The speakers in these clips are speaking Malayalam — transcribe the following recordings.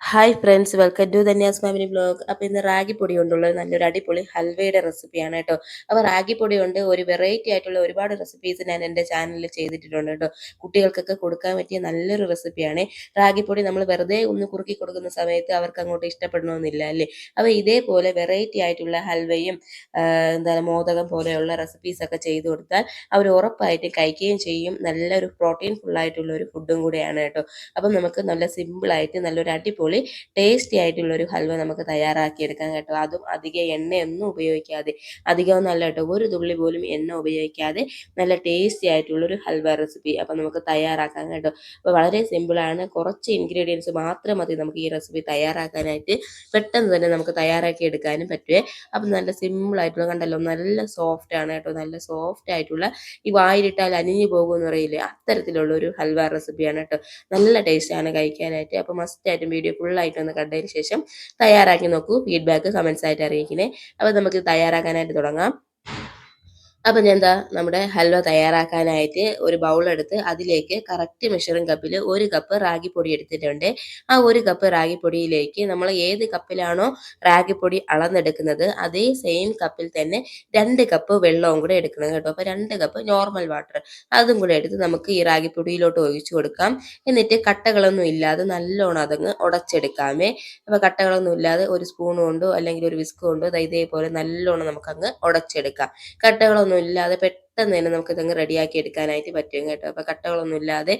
Hi friends welcome to Dhanya's family blog അപ്പോൾ ഇന്ന് റാഗി പൊടി കൊണ്ടുള്ള നല്ലൊരു അടിപൊളി ഹൽവയുടെ റെസിപ്പിയാണ് കേട്ടോ. അപ്പോൾ റാഗി പൊടി കൊണ്ട് ഒരു വെറൈറ്റി ആയിട്ടുള്ള ഒരുപാട് റെസിപ്പീസ് ഞാൻ എന്റെ ചാനലിൽ ചെയ്തിട്ടുണ്ട് കേട്ടോ. കുട്ടികൾക്കൊക്കെ കൊടുക്കാൻ പറ്റിയ നല്ലൊരു റെസിപ്പിയാണ് റാഗി പൊടി നമ്മൾ വെറുതെ ഒന്ന് കുറുക്കി കൊടുക്കുന്ന സമയത്ത് അവർക്ക് അങ്ങോട്ട് ഇഷ്ടപ്പെടണമെന്നില്ല അല്ലേ? അപ്പോൾ ഇതേപോലെ വെറൈറ്റി ആയിട്ടുള്ള ഹൽവയും എന്താണ് മോദകം പോലെയുള്ള റെസിപ്പീസ് ഒക്കെ ചെയ്തു കൊടുത്താൽ അവർ ഉറപ്പായിട്ട് കഴിക്കുകയും ചെയ്യും. നല്ലൊരു പ്രോട്ടീൻ ഫുള്ളായിട്ടുള്ള ഒരു ഫുഡും കൂടെയാണ് കേട്ടോ. അപ്പം നമുക്ക് നല്ല സിമ്പിളായിട്ട് നല്ലൊരു അടിപൊളി അടിപൊളി ടേസ്റ്റി ആയിട്ടുള്ള ഒരു ഹൽവ നമുക്ക് തയ്യാറാക്കിയെടുക്കാൻ കേട്ടോ. അതും അധികം എണ്ണയൊന്നും ഉപയോഗിക്കാതെ അധികം അല്ല കേട്ടോ ഒരു തുള്ളി പോലും എണ്ണ ഉപയോഗിക്കാതെ നല്ല ടേസ്റ്റി ആയിട്ടുള്ള ഒരു ഹൽവ റെസിപ്പി അപ്പം നമുക്ക് തയ്യാറാക്കാൻ കേട്ടോ. അപ്പോൾ വളരെ സിമ്പിളാണ് കുറച്ച് ഇൻഗ്രീഡിയൻസ് മാത്രം മതി നമുക്ക് ഈ റെസിപ്പി തയ്യാറാക്കാനായിട്ട്. പെട്ടെന്ന് തന്നെ നമുക്ക് തയ്യാറാക്കി എടുക്കാനും പറ്റുമേ അപ്പം നല്ല സിമ്പിൾ ആയിട്ടുള്ള കണ്ടല്ലോ നല്ല സോഫ്റ്റ് ആണ് കേട്ടോ. നല്ല സോഫ്റ്റ് ആയിട്ടുള്ള ഈ വായിലിട്ടാൽ അനിഞ്ഞു പോകുമെന്ന് അറിയില്ലേ അത്തരത്തിലുള്ള ഒരു ഹൽവ റെസിപ്പിയാണ് കേട്ടോ. നല്ല ടേസ്റ്റാണ് കഴിക്കാനായിട്ട്. അപ്പോൾ മസ്റ്റായിട്ടും വീഡിയോ ഫുള്ളായിട്ട് ഒന്ന് കണ്ടതിന് ശേഷം തയ്യാറാക്കി നോക്കൂ. ഫീഡ്ബാക്ക് കമൻസ് ആയിട്ട് അറിയിക്കണേ. അപ്പോൾ നമുക്ക് തയ്യാറാക്കാനായിട്ട് തുടങ്ങാം. അപ്പം ഞാൻ എന്താ നമ്മുടെ ഹൽവ തയ്യാറാക്കാനായിട്ട് ഒരു ബൗളെടുത്ത് അതിലേക്ക് കറക്റ്റ് മെഷറിംഗ് കപ്പിൽ ഒരു കപ്പ് റാഗിപ്പൊടി എടുത്തിട്ടുണ്ട്. ആ ഒരു കപ്പ് റാഗിപ്പൊടിയിലേക്ക് നമ്മൾ ഏത് കപ്പിലാണോ റാഗിപ്പൊടി അളന്നെടുക്കുന്നത് അതേ സെയിം കപ്പിൽ തന്നെ രണ്ട് കപ്പ് വെള്ളവും കൂടെ എടുക്കണം കേട്ടോ. അപ്പോൾ രണ്ട് കപ്പ് നോർമൽ വാട്ടർ അതും കൂടെ എടുത്ത് നമുക്ക് ഈ റാഗിപ്പൊടിയിലോട്ട് ഒഴിച്ചു കൊടുക്കാം. എന്നിട്ട് കട്ടകളൊന്നും ഇല്ലാതെ നല്ലോണം അതങ്ങ് ഉടച്ചെടുക്കാമേ. അപ്പോൾ കട്ടകളൊന്നും ഇല്ലാതെ ഒരു സ്പൂൺ കൊണ്ടോ അല്ലെങ്കിൽ ഒരു വിസ്ക് കൊണ്ടോ ഇതേപോലെ നല്ലോണം നമുക്കങ്ങ് ഉടച്ചെടുക്കാം. കട്ടകളൊന്നും ഇല്ലാതെ പെട്ടെന്ന് തന്നെ നമുക്ക് ഇതങ്ങ് റെഡിയാക്കി എടുക്കാനായിട്ട് പറ്റും കേട്ടോ. അപ്പോൾ കട്ടകളൊന്നും ഇല്ലാതെ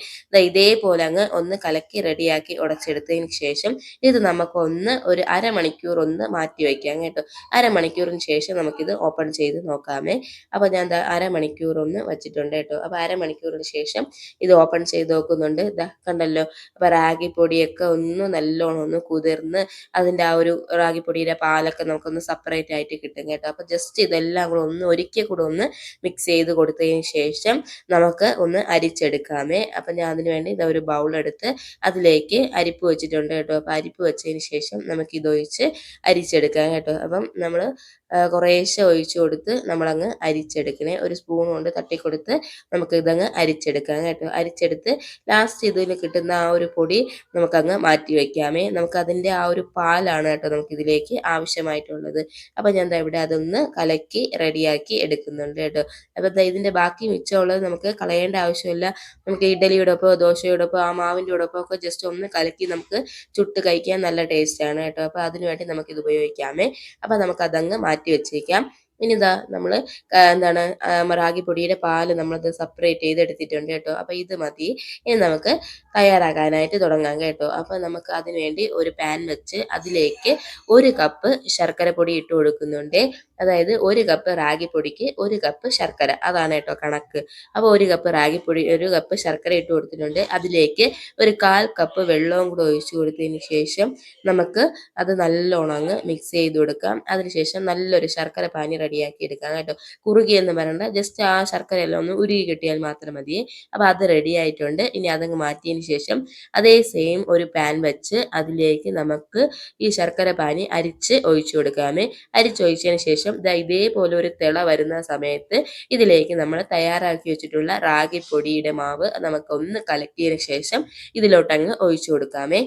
ഇതേപോലെ അങ്ങ് ഒന്ന് കലക്കി റെഡിയാക്കി ഉടച്ചെടുത്തതിന് ശേഷം ഇത് നമുക്ക് ഒന്ന് ഒരു അരമണിക്കൂർ ഒന്ന് മാറ്റി വയ്ക്കാം കേട്ടോ. അരമണിക്കൂറിന് ശേഷം നമുക്കിത് ഓപ്പൺ ചെയ്ത് നോക്കാമേ. അപ്പോൾ ഞാൻ അരമണിക്കൂർ ഒന്ന് വെച്ചിട്ടുണ്ട് കേട്ടോ. അപ്പോൾ അരമണിക്കൂറിന് ശേഷം ഇത് ഓപ്പൺ ചെയ്ത് നോക്കുന്നുണ്ട്. ഇതാ കണ്ടല്ലോ. അപ്പോൾ റാഗിപ്പൊടിയൊക്കെ ഒന്ന് നല്ലോണം ഒന്ന് കുതിർന്ന് അതിന്റെ ആ ഒരു റാഗി പൊടിയുടെ പാലൊക്കെ നമുക്കൊന്ന് സെപ്പറേറ്റ് ആയിട്ട് കിട്ടും കേട്ടോ. അപ്പോൾ ജസ്റ്റ് ഇതെല്ലാം കൂടെ ഒന്ന് ഒരിക്കൽ കൂടെ ഒന്ന് മിക്സ് ചെയ്ത് കൊടുത്തതിന് ശേഷം നമുക്ക് ഒന്ന് അരിച്ചെടുക്കാമേ. അപ്പം ഞാൻ അതിന് വേണ്ടി ഇതാ ഒരു ബൗളെടുത്ത് അതിലേക്ക് അരിപ്പ് വെച്ചിട്ടുണ്ട് കേട്ടോ. അപ്പോൾ അരിപ്പ് വെച്ചതിന് ശേഷം നമുക്ക് ഇതൊഴിച്ച് അരിച്ചെടുക്കാം കേട്ടോ. അപ്പം നമ്മൾ കുറേശ്ശെ ഒഴിച്ചു കൊടുത്ത് നമ്മളങ്ങ് അരിച്ചെടുക്കണേ. ഒരു സ്പൂൺ കൊണ്ട് തട്ടിക്കൊടുത്ത് നമുക്ക് ഇതങ്ങ് അരിച്ചെടുക്കാം കേട്ടോ. അരിച്ചെടുത്ത് ലാസ്റ്റ് ഇതിൽ കിട്ടുന്ന ആ ഒരു പൊടി നമുക്കങ്ങ് മാറ്റി വയ്ക്കാമേ നമുക്കതിന്റെ ആ ഒരു പാലാണ് കേട്ടോ നമുക്കിതിലേക്ക് ആവശ്യമായിട്ടുള്ളത്. അപ്പം ഞാൻ ഇവിടെ അതൊന്ന് കലക്കി റെഡിയാക്കി എടുക്കുന്നുണ്ട് കേട്ടോ. അപ്പം ഇതിന്റെ ബാക്കി മിച്ചമുള്ളത് നമുക്ക് കളയേണ്ട ആവശ്യമില്ല. നമുക്ക് ഇഡലിയോടൊപ്പോ ദോശയോടൊപ്പോ ആ മാവിന്റെ ഒപ്പം ഒക്കെ ജസ്റ്റ് ഒന്ന് കലക്കി നമുക്ക് ചുട്ട് കഴിക്കാൻ നല്ല ടേസ്റ്റാണ് കേട്ടോ. അപ്പോൾ അതിനുവേണ്ടി വേണ്ടി നമുക്കിത് ഉപയോഗിക്കാമേ. അപ്പം നമുക്കതങ്ങ് മാറ്റി വെച്ചേക്കാം. ഇനി ഇതാ നമ്മൾ എന്താണ് റാഗി പൊടിയുടെ പാൽ നമ്മളത് സെപ്പറേറ്റ് ചെയ്തെടുത്തിട്ടുണ്ട് കേട്ടോ. അപ്പോൾ ഇത് മതി. ഇനി നമുക്ക് തയ്യാറാക്കാനായിട്ട് തുടങ്ങാം കേട്ടോ. അപ്പോൾ നമുക്ക് അതിനുവേണ്ടി ഒരു പാൻ വെച്ച് അതിലേക്ക് ഒരു കപ്പ് ശർക്കര പൊടി ഇട്ട് കൊടുക്കുന്നുണ്ട്. അതായത് ഒരു കപ്പ് റാഗി പൊടിക്ക് ഒരു കപ്പ് ശർക്കര. അതാണ് കേട്ടോ കണക്ക്. അപ്പോൾ ഒരു കപ്പ് റാഗി പൊടി ഒരു കപ്പ് ശർക്കര ഇട്ട് കൊടുത്തിട്ടുണ്ട്. അതിലേക്ക് ഒരു കാൽ കപ്പ് വെള്ളവും കൂടെ ഒഴിച്ചു കൊടുത്തതിന് ശേഷം നമുക്ക് അത് നല്ലോണം അങ്ങ് മിക്സ് ചെയ്ത് കൊടുക്കാം. അതിനുശേഷം നല്ലൊരു ശർക്കര പാനി റെഡിയാക്കി എടുക്കാം കേട്ടോ. കുറുകിയെന്ന് പറയണ്ട ജസ്റ്റ് ആ ശർക്കരയെല്ലാം ഒന്ന് ഉരുകി കിട്ടിയാൽ മാത്രം മതി. അപ്പോൾ അത് റെഡി ആയിട്ടുണ്ട് ഇനി അതങ്ങ് മാറ്റിയതിന് ശേഷം അതേ സെയിം ഒരു പാൻ വെച്ച് അതിലേക്ക് നമുക്ക് ഈ ശർക്കര പാനി അരിച്ച് ഒഴിച്ചു കൊടുക്കാമേ. അരിച്ചൊഴിച്ചതിന് ശേഷം ഇതേപോലെ ഒരു തിള വരുന്ന സമയത്ത് ഇതിലേക്ക് നമ്മൾ തയ്യാറാക്കി വെച്ചിട്ടുള്ള റാഗി പൊടിയുടെ മാവ് നമുക്കൊന്ന് കലക്കിയതിന് ശേഷം ഇതിലോട്ടങ്ങ് ഒഴിച്ചു കൊടുക്കാമേ.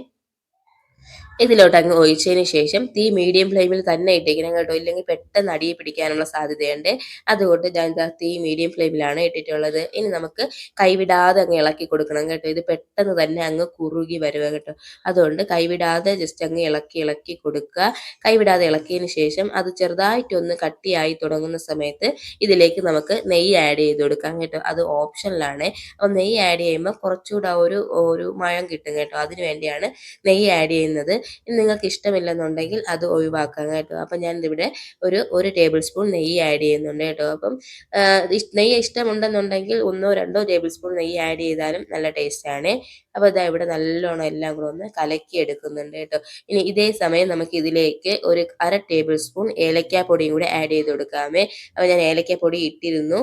ഇതിലോട്ട് അങ്ങ് ഒഴിച്ചതിന് ശേഷം തീ മീഡിയം ഫ്ലെയിമിൽ തന്നെ ഇട്ടിരിക്കണം കേട്ടോ. ഇല്ലെങ്കിൽ പെട്ടെന്ന് അടിയെ പിടിക്കാനുള്ള സാധ്യതയുണ്ട്. അതുകൊണ്ട് ഞാൻ തീ മീഡിയം ഫ്ലെയിമിലാണ് ഇട്ടിട്ടുള്ളത്. ഇനി നമുക്ക് കൈവിടാതെ അങ്ങ് ഇളക്കി കൊടുക്കണം കേട്ടോ. ഇത് പെട്ടെന്ന് തന്നെ അങ്ങ് കുറുകി വരുക കേട്ടോ. അതുകൊണ്ട് കൈവിടാതെ ജസ്റ്റ് അങ്ങ് ഇളക്കി ഇളക്കി കൊടുക്കുക. കൈവിടാതെ ഇളക്കിയതിന് ശേഷം അത് ചെറുതായിട്ടൊന്ന് കട്ടിയായി തുടങ്ങുന്ന സമയത്ത് ഇതിലേക്ക് നമുക്ക് നെയ്യ് ആഡ് ചെയ്ത് കൊടുക്കാം കേട്ടോ. അത് ഓപ്ഷനിലാണ് അപ്പം നെയ്യ് ആഡ് ചെയ്യുമ്പോൾ കുറച്ചുകൂടെ ഒരു ഒരു മയം കിട്ടും കേട്ടോ. അതിന് വേണ്ടിയാണ് നെയ്യ് ആഡ് ചെയ്യുന്നത്. നിങ്ങൾക്ക് ഇഷ്ടമില്ലെന്നുണ്ടെങ്കിൽ അത് ഒഴിവാക്കാം കേട്ടോ. അപ്പം ഞാൻ ഇവിടെ ഒരു ഒരു ടേബിൾ സ്പൂൺ നെയ്യ് ആഡ് ചെയ്യുന്നുണ്ട് കേട്ടോ. അപ്പം നെയ്യ് ഇഷ്ടമുണ്ടെന്നുണ്ടെങ്കിൽ ഒന്നോ രണ്ടോ ടേബിൾ സ്പൂൺ നെയ്യ് ആഡ് ചെയ്താലും നല്ല ടേസ്റ്റാണ് അപ്പോൾ ഇതാ ഇവിടെ നല്ലോണം എല്ലാം കൂടെ ഒന്ന് കലക്കി എടുക്കുന്നുണ്ട് കേട്ടോ. ഇനി ഇതേ സമയം നമുക്ക് ഇതിലേക്ക് ഒരു അര ടേബിൾ സ്പൂൺ ഏലക്കാപ്പൊടിയും കൂടെ ആഡ് ചെയ്ത് കൊടുക്കാമേ. അപ്പോൾ ഞാൻ ഏലക്കാപ്പൊടി ഇട്ടിരുന്നു.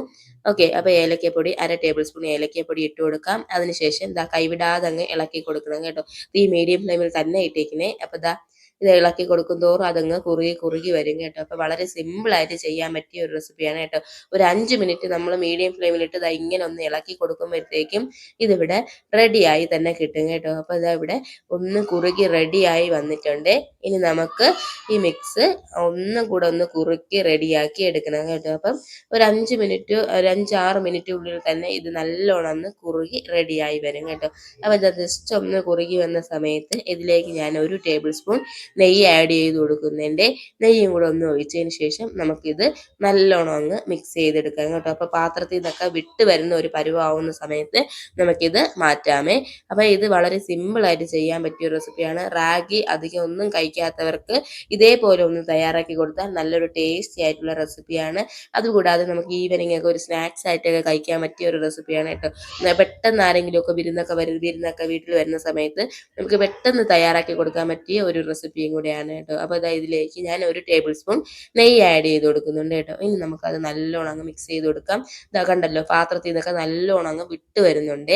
ഓക്കെ അപ്പോൾ ഏലക്കപ്പൊടി അര ടേബിൾ സ്പൂൺ ഏലക്കപ്പൊടി ഇട്ട് കൊടുക്കാം. അതിനുശേഷം ഇതാ കൈവിടാതെ അങ്ങ് ഇളക്കി കൊടുക്കണം കേട്ടോ. ഈ മീഡിയം ഫ്ലെയിമിൽ തന്നെ ഇട്ടേക്കണേ അപ്പോൾ ഇതാ ഇത് ഇളക്കി കൊടുക്കും തോറും അതങ്ങ് കുറുകി കുറുകി വരും കേട്ടോ. അപ്പോൾ വളരെ സിമ്പിളായിട്ട് ചെയ്യാൻ പറ്റിയ ഒരു റെസിപ്പിയാണ് കേട്ടോ. ഒരു അഞ്ച് മിനിറ്റ് നമ്മൾ മീഡിയം ഫ്ലെയിമിലിട്ട് ഇതാ ഇങ്ങനെ ഒന്ന് ഇളക്കി കൊടുക്കുമ്പോഴത്തേക്കും ഇതിവിടെ റെഡിയായി തന്നെ കിട്ടും കേട്ടോ. അപ്പോൾ ഇതാ ഇവിടെ ഒന്ന് കുറുകി റെഡിയായി വന്നിട്ടുണ്ട്. ഇനി നമുക്ക് ഈ മിക്സ് ഒന്നും കൂടെ ഒന്ന് കുറുക്കി റെഡിയാക്കി എടുക്കണം കേട്ടോ. അപ്പം ഒരു അഞ്ച് മിനിറ്റ് ഒരു അഞ്ചാറ് മിനിറ്റ് ഉള്ളിൽ തന്നെ ഇത് നല്ലോണം ഒന്ന് കുറുകി റെഡിയായി വരും കേട്ടോ. അപ്പോൾ ഇത് ജസ്റ്റ് ഒന്ന് കുറുകി വന്ന സമയത്ത് ഇതിലേക്ക് ഞാൻ ഒരു ടേബിൾ സ്പൂൺ നെയ്യ് ആഡ് ചെയ്ത് കൊടുക്കുന്നതിന്റെ നെയ്യും കൂടെ ഒന്ന് ഒഴിച്ചതിന് ശേഷം നമുക്കിത് നല്ലോണം അങ്ങ് മിക്സ് ചെയ്തെടുക്കാം കേട്ടോ. അപ്പോൾ പാത്രത്തിൽ നിന്നൊക്കെ വിട്ട് വരുന്ന ഒരു പരുവാവുന്ന സമയത്ത് നമുക്കിത് മാറ്റാമേ. അപ്പോൾ ഇത് വളരെ സിമ്പിളായിട്ട് ചെയ്യാൻ പറ്റിയ റെസിപ്പിയാണ് റാഗി അധികം ഒന്നും കഴിക്കാത്തവർക്ക് ഇതേപോലെ ഒന്ന് തയ്യാറാക്കി കൊടുത്താൽ നല്ലൊരു ടേസ്റ്റി ആയിട്ടുള്ള റെസിപ്പിയാണ് അതുകൂടാതെ നമുക്ക് ഈവനിങ് ഒക്കെ ഒരു സ്നാക്സ് ആയിട്ടൊക്കെ കഴിക്കാൻ പറ്റിയ ഒരു റെസിപ്പിയാണ് കേട്ടോ. പെട്ടെന്ന് ആരെങ്കിലും ഒക്കെ വിരുന്നൊക്കെ വരും വിരുന്നൊക്കെ വീട്ടിൽ വരുന്ന സമയത്ത് നമുക്ക് പെട്ടെന്ന് തയ്യാറാക്കി കൊടുക്കാൻ പറ്റിയ ഒരു റെസിപ്പിയും കൂടെയാണ് കേട്ടോ. അപ്പോൾ അതാ ഇതിലേക്ക് ഞാൻ ഒരു ടേബിൾ സ്പൂൺ നെയ്യ് ആഡ് ചെയ്ത് കൊടുക്കുന്നുണ്ട് കേട്ടോ. ഇനി നമുക്കത് നല്ലോണം അങ്ങ് മിക്സ് ചെയ്ത് കൊടുക്കാം. ഇതാ കണ്ടല്ലോ പാത്രത്തിൽ നിന്നൊക്കെ നല്ലോണം അങ്ങ് വിട്ട് വരുന്നുണ്ട്.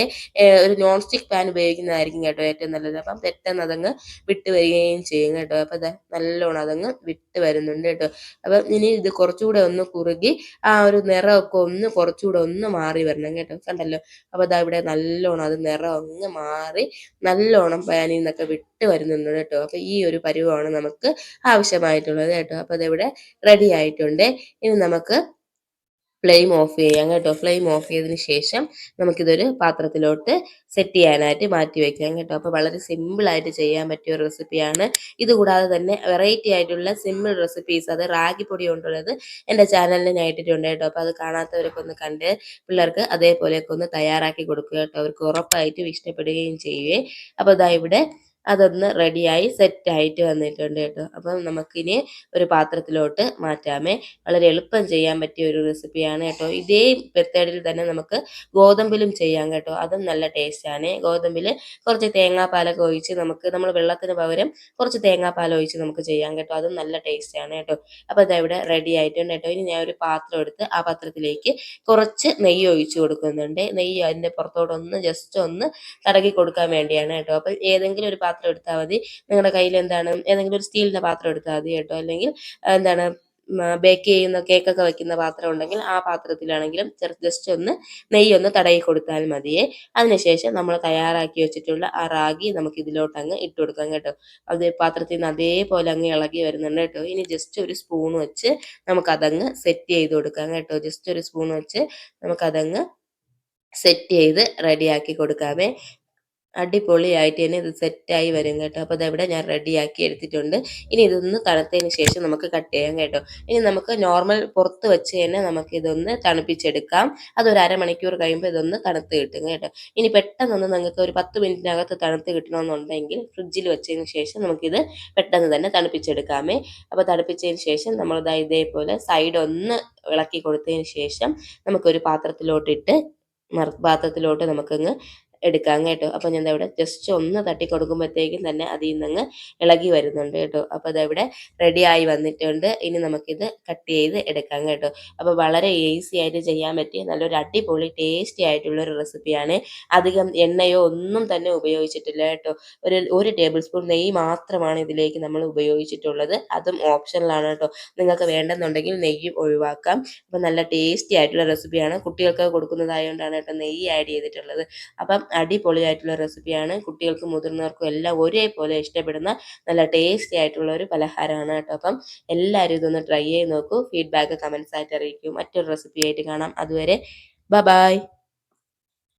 ഒരു നോൺ സ്റ്റിക്ക് പാൻ ഉപയോഗിക്കുന്നതായിരിക്കും കേട്ടോ ഏറ്റവും നല്ലത്. അപ്പം പെട്ടെന്ന് അതങ്ങ് വിട്ട് വരികയും ചെയ്യും കേട്ടോ. അപ്പം ഇതാ നല്ലോണം അതങ്ങ് വിട്ട് വരുന്നുണ്ട് കേട്ടോ. അപ്പം ഇനി ഇത് കുറച്ചുകൂടെ ഒന്ന് കുറുകി ആ ഒരു നിറമൊക്കെ ഒന്ന് കുറച്ചുകൂടെ ഒന്ന് മാറി വരണം കേട്ടോ. കണ്ടല്ലോ? അപ്പോൾ അതാ ഇവിടെ നല്ലോണം അത് നിറം അങ്ങ് മാറി നല്ലോണം പാനിൽ നിന്നൊക്കെ വിട്ട് വരുന്നുണ്ട് കേട്ടോ. അപ്പോൾ ഈ ഒരു പരുവമാണ് നമുക്ക് ആവശ്യമായിട്ടുള്ളത് കേട്ടോ. അപ്പോൾ അതിവിടെ റെഡി ആയിട്ടുണ്ട്. ഇനി നമുക്ക് ഫ്ലെയിം ഓഫ് ചെയ്യാം കേട്ടോ. ഫ്ലെയിം ഓഫ് ചെയ്തതിന് ശേഷം നമുക്കിതൊരു പാത്രത്തിലോട്ട് സെറ്റ് ചെയ്യാനായിട്ട് മാറ്റി വെക്കാം കേട്ടോ. അപ്പോൾ വളരെ സിമ്പിൾ ആയിട്ട് ചെയ്യാൻ പറ്റിയ ഒരു റെസിപ്പിയാണ് ഇതുകൂടാതെ തന്നെ വെറൈറ്റി ആയിട്ടുള്ള സിമ്പിൾ റെസിപ്പീസ് അത് റാഗി പൊടി കൊണ്ടുള്ളത് എന്റെ ചാനലിൽ ഞാൻ ഇട്ടിട്ടുണ്ട് കേട്ടോ. അപ്പോൾ അത് കാണാത്തവരൊക്കെ ഒന്ന് കണ്ട് പിള്ളേർക്ക് അതേപോലെയൊക്കെ ഒന്ന് തയ്യാറാക്കി കൊടുക്കുക കേട്ടോ. അവർക്ക് ഉറപ്പായിട്ടും ഇഷ്ടപ്പെടുകയും ചെയ്യുവേ അപ്പോൾ ഇതാ ഇവിടെ അതൊന്ന് റെഡിയായി സെറ്റായിട്ട് വന്നിട്ടുണ്ട് കേട്ടോ. അപ്പം നമുക്കിനി ഒരു പാത്രത്തിലോട്ട് മാറ്റാമേ. വളരെ എളുപ്പം ചെയ്യാൻ പറ്റിയ ഒരു റെസിപ്പിയാണ് കേട്ടോ. ഇതേ മെത്തേഡിൽ തന്നെ നമുക്ക് ഗോതമ്പിലും ചെയ്യാം കേട്ടോ. അതും നല്ല ടേസ്റ്റാണ് ഗോതമ്പിൽ കുറച്ച് തേങ്ങാപ്പാലൊക്കെ ഒഴിച്ച് നമുക്ക് നമ്മൾ വെള്ളത്തിന് പകരം കുറച്ച് തേങ്ങാപ്പാൽ ഒഴിച്ച് നമുക്ക് ചെയ്യാം കേട്ടോ. അതും നല്ല ടേസ്റ്റാണ് കേട്ടോ. അപ്പോൾ ഇതാ ഇവിടെ റെഡി ആയിട്ടുണ്ട് കേട്ടോ. ഇനി ഞാൻ ഒരു പാത്രം എടുത്ത് ആ പാത്രത്തിലേക്ക് കുറച്ച് നെയ്യ് ഒഴിച്ച് കൊടുക്കുന്നുണ്ട്. നെയ്യ് അതിന്റെ പുറത്തോട്ടൊന്ന് ജസ്റ്റ് ഒന്ന് തടകി കൊടുക്കാൻ വേണ്ടിയാണ് കേട്ടോ. അപ്പം ഏതെങ്കിലും ഒരു പാത്രം എടുത്താൽ മതി. നിങ്ങളുടെ കയ്യിൽ എന്താണ് ഏതെങ്കിലും ഒരു സ്റ്റീലിന്റെ പാത്രം എടുത്താൽ മതി കേട്ടോ. അല്ലെങ്കിൽ എന്താണ് ബേക്ക് ചെയ്യുന്ന കേക്കൊക്കെ വെക്കുന്ന പാത്രം ഉണ്ടെങ്കിൽ ആ പാത്രത്തിലാണെങ്കിലും ചെറു ജസ്റ്റ് ഒന്ന് നെയ്യ് ഒന്ന് തടയി കൊടുത്താൽ മതിയേ. അതിനുശേഷം നമ്മൾ തയ്യാറാക്കി വെച്ചിട്ടുള്ള ആ റാഗി നമുക്ക് ഇതിലോട്ട് അങ്ങ് ഇട്ട് കൊടുക്കാം കേട്ടോ. അത് പാത്രത്തിൽ നിന്ന് അതേപോലെ അങ്ങ് ഇളകി വരുന്നുണ്ട് കേട്ടോ. ഇനി ജസ്റ്റ് ഒരു സ്പൂൺ വെച്ച് നമുക്കതങ്ങ് സെറ്റ് ചെയ്ത് കൊടുക്കാം കേട്ടോ. ജസ്റ്റ് ഒരു സ്പൂൺ വെച്ച് നമുക്കതങ്ങ് സെറ്റ് ചെയ്ത് റെഡിയാക്കി കൊടുക്കാമേ. അടിപൊളിയായിട്ട് തന്നെ ഇത് സെറ്റായി വരും കേട്ടോ. അപ്പോൾ അതവിടെ ഞാൻ റെഡിയാക്കി എടുത്തിട്ടുണ്ട്. ഇനി ഇതൊന്ന് തണുത്തതിന് ശേഷം നമുക്ക് കട്ട് ചെയ്യാം കേട്ടോ. ഇനി നമുക്ക് നോർമൽ പുറത്ത് വെച്ച് തന്നെ നമുക്ക് ഇതൊന്ന് തണുപ്പിച്ചെടുക്കാം. അതൊരു അരമണിക്കൂർ കഴിയുമ്പോൾ ഇതൊന്ന് തണുത്ത് കിട്ടും കേട്ടോ. ഇനി പെട്ടെന്നൊന്ന് നിങ്ങൾക്ക് ഒരു പത്ത് മിനിറ്റിനകത്ത് തണുത്ത് കിട്ടണമെന്നുണ്ടെങ്കിൽ ഫ്രിഡ്ജിൽ വെച്ചതിന് ശേഷം നമുക്കിത് പെട്ടെന്ന് തന്നെ തണുപ്പിച്ചെടുക്കാമേ. അപ്പോൾ തണുപ്പിച്ചതിന് ശേഷം നമ്മളിതാ ഇതേപോലെ സൈഡ് ഒന്ന് ഇളക്കി കൊടുത്തതിന് ശേഷം നമുക്കൊരു പാത്രത്തിലോട്ടിട്ട് പാത്രത്തിലോട്ട് നമുക്കങ്ങ് എടുക്കാം കേട്ടോ. അപ്പോൾ ഞാൻ ഇവിടെ ജസ്റ്റ് ഒന്ന് തട്ടി കൊടുക്കുമ്പോഴത്തേക്കും തന്നെ അതിൽ നിന്നങ്ങ് ഇളകി വരുന്നുണ്ട് കേട്ടോ. അപ്പോൾ അതവിടെ റെഡി ആയി വന്നിട്ടുണ്ട്. ഇനി നമുക്കിത് കട്ട് ചെയ്ത് എടുക്കാം കേട്ടോ. അപ്പോൾ വളരെ ഈസി ആയിട്ട് ചെയ്യാൻ പറ്റിയ നല്ലൊരു അടിപൊളി ടേസ്റ്റി ആയിട്ടുള്ള ഒരു റെസിപ്പിയാണ് അധികം എണ്ണയോ ഒന്നും തന്നെ ഉപയോഗിച്ചിട്ടില്ല കേട്ടോ. ഒരു ഒരു ടേബിൾ സ്പൂൺ നെയ്യ് മാത്രമാണ് ഇതിലേക്ക് നമ്മൾ ഉപയോഗിച്ചിട്ടുള്ളത്. അതും ഓപ്ഷനിലാണ് കേട്ടോ. നിങ്ങൾക്ക് വേണ്ടെന്നുണ്ടെങ്കിൽ നെയ്യ് ഒഴിവാക്കാം. അപ്പം നല്ല ടേസ്റ്റി ആയിട്ടുള്ള റെസിപ്പിയാണ് കുട്ടികൾക്ക് കൊടുക്കുന്നതായതുകൊണ്ടാണ് കേട്ടോ നെയ്യ് ആഡ് ചെയ്തിട്ടുള്ളത്. അപ്പം അടിപൊളിയായിട്ടുള്ള റെസിപ്പിയാണ്. കുട്ടികൾക്കും മുതിർന്നവർക്കും എല്ലാം ഒരേപോലെ ഇഷ്ടപ്പെടുന്ന നല്ല ടേസ്റ്റി ആയിട്ടുള്ള ഒരു പലഹാരമാണ് കേട്ടോ. അപ്പം എല്ലാവരും ഇതൊന്ന് ട്രൈ ചെയ്ത് നോക്കൂ. ഫീഡ്ബാക്ക് കമൻസ് ആയിട്ട് അറിയിക്കൂ. മറ്റൊരു റെസിപ്പി ആയിട്ട് കാണാം. അതുവരെ ബ ബായ്